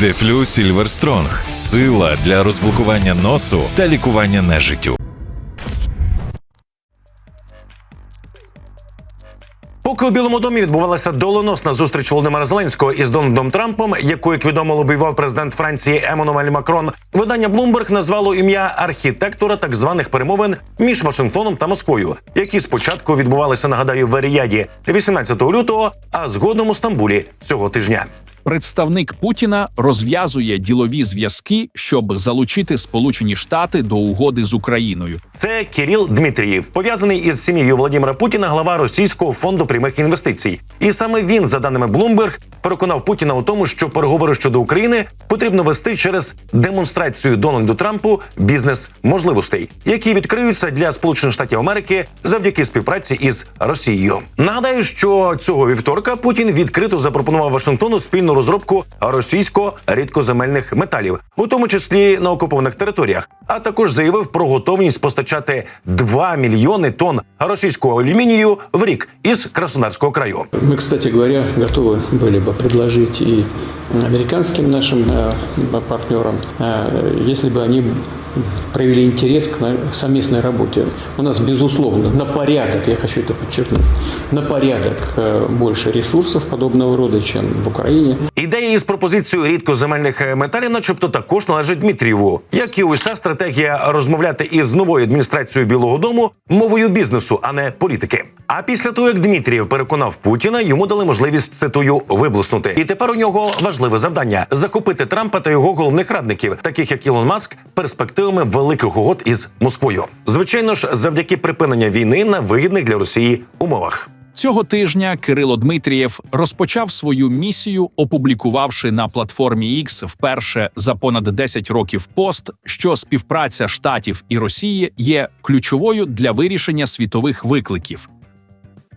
Дефлю Сільверстронг сила для розблокування носу та лікування нежиттю. Поки у Білому домі відбувалася доленосна зустріч Володимира Зеленського із Дональдом Трампом, яку, як відомо, лобівав президент Франції Еммануель Макрон, видання Bloomberg назвало ім'я архітектора так званих перемовин між Вашингтоном та Москвою, які спочатку відбувалися, нагадаю, в Еріяді 18 лютого, а згодом у Стамбулі цього тижня. Представник Путіна розв'язує ділові зв'язки, щоб залучити Сполучені Штати до угоди з Україною. Це Кіріл Дмитрієв, пов'язаний із сім'єю Володимира Путіна, глава Російського фонду прямих інвестицій. І саме він, за даними Bloomberg, переконав Путіна у тому, що переговори щодо України потрібно вести через демонстрацію Дональду Трампу бізнес можливостей, які відкриються для Сполучених Штатів Америки завдяки співпраці із Росією. Нагадаю, що цього вівторка Путін відкрито запропонував Вашингтону спільну розробку російсько-рідкоземельних металів, у тому числі на окупованих територіях, а також заявив про готовність постачати 2 мільйони тонн російського алюмінію в рік із Краснодарського краю. Мы, кстати говоря, готовы были бы предложить и американским нашим э, партнерам, э, если бы они проявили интерес к совместной работе. У нас, безусловно, на порядок, я хочу это подчеркнуть, на порядок э, больше ресурсов подобного рода, чем в Украине. Ідея із пропозицією рідкоземельних е, металів, начебто, також належить Дмитрієву. Як і уся стратегія розмовляти із новою адміністрацією Білого Дому мовою бізнесу, а не політики. А після того, як Дмитрієв переконав Путіна, йому дали можливість цитую виблиснути. І тепер у нього важливе завдання захопити Трампа та його головних радників, таких як Ілон Маск, перспективами великих угод із Москвою. Звичайно ж, завдяки припинення війни на вигідних для Росії умовах. Цього тижня Кирило Дмитрієв розпочав свою місію, опублікувавши на платформі X вперше за понад 10 років пост, що співпраця штатів і Росії є ключовою для вирішення світових викликів.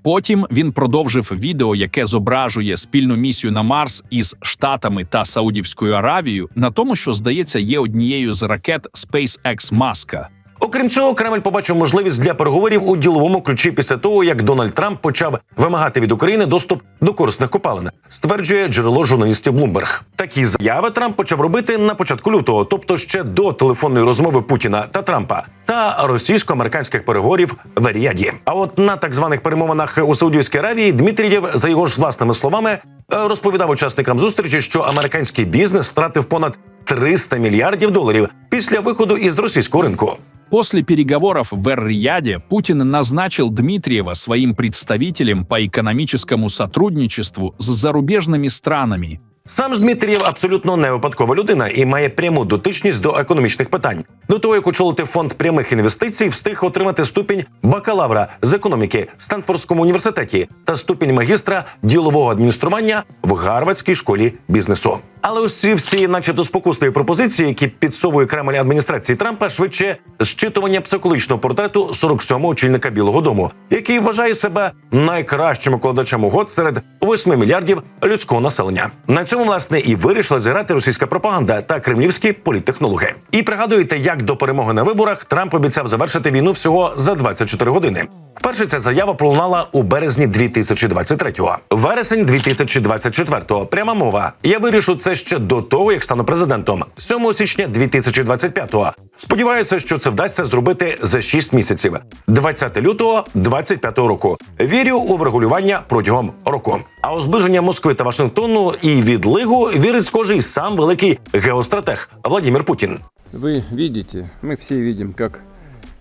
Потім він продовжив відео, яке зображує спільну місію на Марс із Штатами та Саудівською Аравією, на тому, що здається, є однією з ракет SpaceX Маска. Окрім цього, Кремль побачив можливість для переговорів у діловому ключі після того, як Дональд Трамп почав вимагати від України доступ до корисних копалин, стверджує джерело журналістів Bloomberg. Такі заяви Трамп почав робити на початку лютого, тобто ще до телефонної розмови Путіна та Трампа та російсько-американських переговорів в Еріаді. А от на так званих перемовинах у Саудівській Аравії Дмитрієв, за його ж власними словами, е, розповідав учасникам зустрічі, що американський бізнес втратив понад 300 мільярдів доларів після виходу із російського ринку. После переговоров в Эр-Рияде Путин назначил Дмитриева своим представителем по экономическому сотрудничеству с зарубежными странами. Сам ж Дмитрієв абсолютно не випадкова людина і має пряму дотичність до економічних питань. До того, як очолити фонд прямих інвестицій, встиг отримати ступінь бакалавра з економіки в Стенфордському університеті та ступінь магістра ділового адміністрування в Гарвардській школі бізнесу. Але ось ці всі, начебто, спокусливі пропозиції, які підсовує Кремль адміністрації Трампа, швидше зчитування психологічного портрету 47-го очільника Білого Дому, який вважає себе найкращим укладачем угод серед 8 мільярдів людського населення. На цьому власне і вирішила зіграти російська пропаганда та кремлівські політтехнологи. І пригадуєте, як до перемоги на виборах Трамп обіцяв завершити війну всього за 24 години. Вперше ця заява пролунала у березні 2023-го. Вересень 2024-го. Пряма мова. Я вирішу це ще до того, як стану президентом. 7 січня 2025-го. Сподіваюся, що це вдасться зробити за 6 місяців. 20 лютого 25-го року. Вірю у врегулювання протягом року. А у зближення Москви та Вашингтону і відлигу вірить схожий сам великий геостратег Владимир Путін. Вы видите, мы все видим, как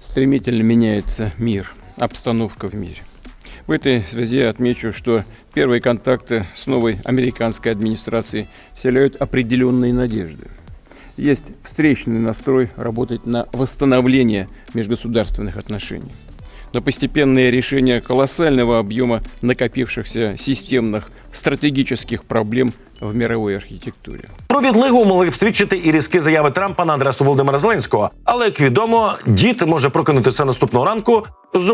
стремительно меняется мир, обстановка в мире. В этой связи я отмечу, что первые контакты с новой американской администрацией вселяют определенные надежды. Есть встречный настрой работать на восстановление межгосударственных отношений. Но постепенное решение колоссального объема накопившихся системных стратегических проблем в мировой архитектуре. Про відлигу могли б свідчити і різкі заяви Трампа на адресу Володимира Зеленського. Але як відомо, дід може прокинутися наступного ранку з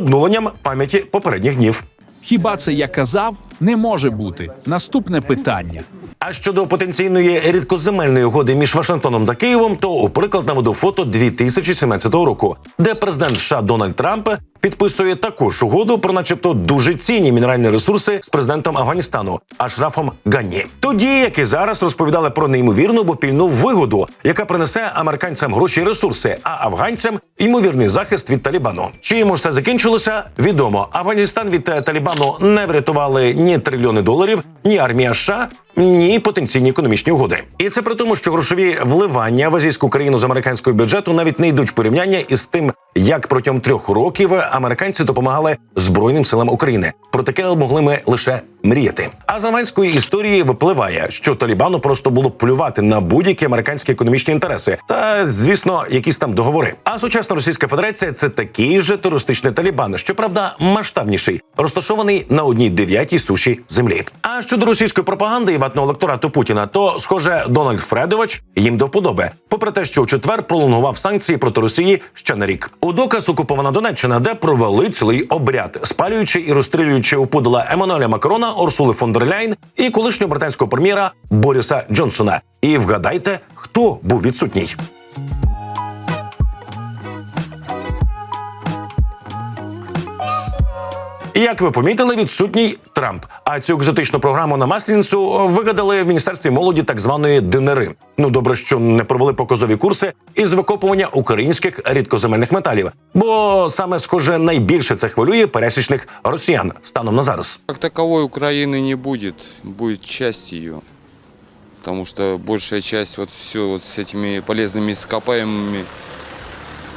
пам'яті попередніх днів. Хіба це я казав? Не може бути. Наступне питання. А щодо потенційної рідкоземельної угоди між Вашингтоном та Києвом, то у приклад наведу фото 2017 року, де президент США Дональд Трамп підписує також угоду про, начебто, дуже цінні мінеральні ресурси з президентом Афганістану Ашрафом Ганні. Тоді, як і зараз, розповідали про неймовірну бопільну вигоду, яка принесе американцям гроші і ресурси, а афганцям ймовірний захист від Талібану. Чим ж це закінчилося? Відомо, Афганістан від е, Талібану не врятували ні трильйони доларів, ні армія США, ні потенційні економічні угоди. І це при тому, що грошові вливання в азійську країну з американського бюджету навіть не йдуть в порівняння із тим, як протягом трьох років американці допомагали збройним силам України. Про таке могли ми лише мріяти. А з афганської історії випливає, що Талібану просто було плювати на будь-які американські економічні інтереси та, звісно, якісь там договори. А сучасна Російська Федерація це такий же терористичний Талібан, щоправда, масштабніший, розташований на одній дев'ятій суші землі. А щодо російської пропаганди і ватного електорату Путіна, то схоже, Дональд Фредович їм до вподоби, попри те, що у четвер пролонгував санкції проти Росії ще на рік. У доказ окупована Донеччина, де провели цілий обряд, спалюючи і розстрілюючи у пудала Еммануеля Макрона, Орсули фон дер Ляйн і колишнього британського прем'єра Боріса Джонсона. І вгадайте, хто був відсутній. Як ви помітили, відсутній Трамп. А цю екзотичну програму на масленицю вигадали в міністерстві молоді так званої ДНРи. Ну добре, що не провели показові курси із викопування українських рідкоземельних металів, бо саме схоже найбільше це хвилює пересічних росіян станом на зараз. Как таковой Украины не будет, будет часть ее. Потому что большая часть вот все вот с этими полезными ископаемыми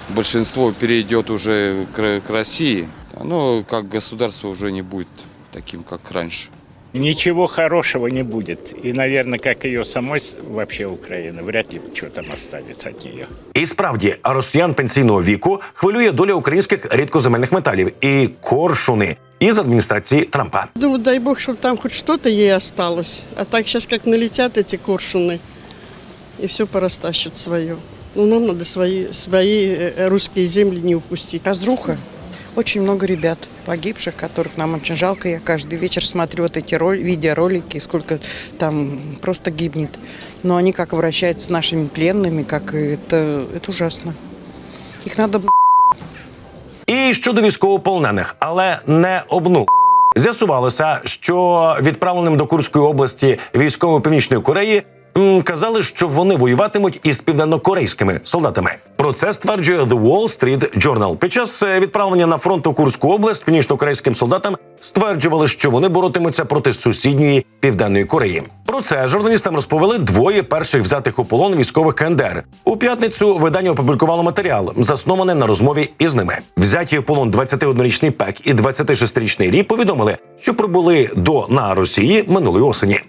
большинство перейдет уже к, к России. Оно как государство уже не будет таким, как раньше. Ничего хорошего не будет. И, наверное, как ее самой с- вообще Украины, вряд ли что там останется от нее. І справді росіян пенсійного віку хвилює доля українських рідкоземельних металів і коршуни із адміністрації Трампа. Думаю, дай бог, чтобы там хоть что-то ей осталось. А так сейчас как налетят эти коршуны, и все порастащат свое. Ну, нам надо свои, свои э, русские земли не упустить. разруха. Очень много ребят погибших, которых нам очень жалко. Я каждый вечер смотрю вот эти роль, видеоролики, сколько там просто гибнет. Но они как обращаются с нашими пленными, как это, это ужасно. Их надо І щодо військовополонених, але не обну. З'ясувалося, що відправленим до Курської області військової північної Кореї м, казали, що вони воюватимуть із південнокорейськими солдатами. Про це стверджує The Wall Street Journal. Під час е, відправлення на фронт у Курську область північнокорейським солдатам стверджували, що вони боротимуться проти сусідньої південної Кореї. Про це журналістам розповіли двоє перших взятих у полон військових КНДР. У п'ятницю видання опублікувало матеріал, заснований на розмові із ними. Взяті у полон 21-річний Пек і 26-річний Рі повідомили, що прибули до на Росії минулої осені.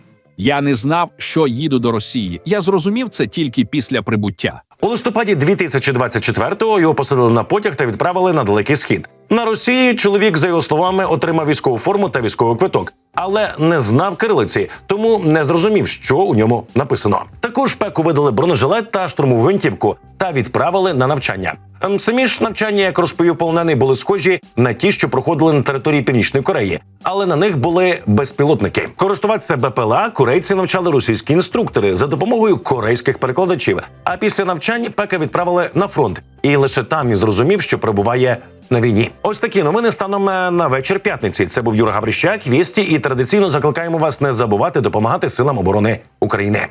Я не знав, що їду до Росії. Я зрозумів це тільки після прибуття. У листопаді 2024-го його посадили на потяг та відправили на далекий схід. На Росії чоловік, за його словами, отримав військову форму та військовий квиток, але не знав кирилиці, тому не зрозумів, що у ньому написано. Також пеку видали бронежилет та штурмову гвинтівку та відправили на навчання. Ем, Самі ж навчання, як розповів полонений, були схожі на ті, що проходили на території Північної Кореї, але на них були безпілотники. Користуватися БПЛА корейці навчали російські інструктори за допомогою корейських перекладачів. А після навчань пека відправили на фронт, і лише там він зрозумів, що перебуває на війні. Ось такі новини станом е, на вечір п'ятниці. Це був Юра Гаврищак. Вісті і традиційно закликаємо вас не забувати допомагати силам оборони України.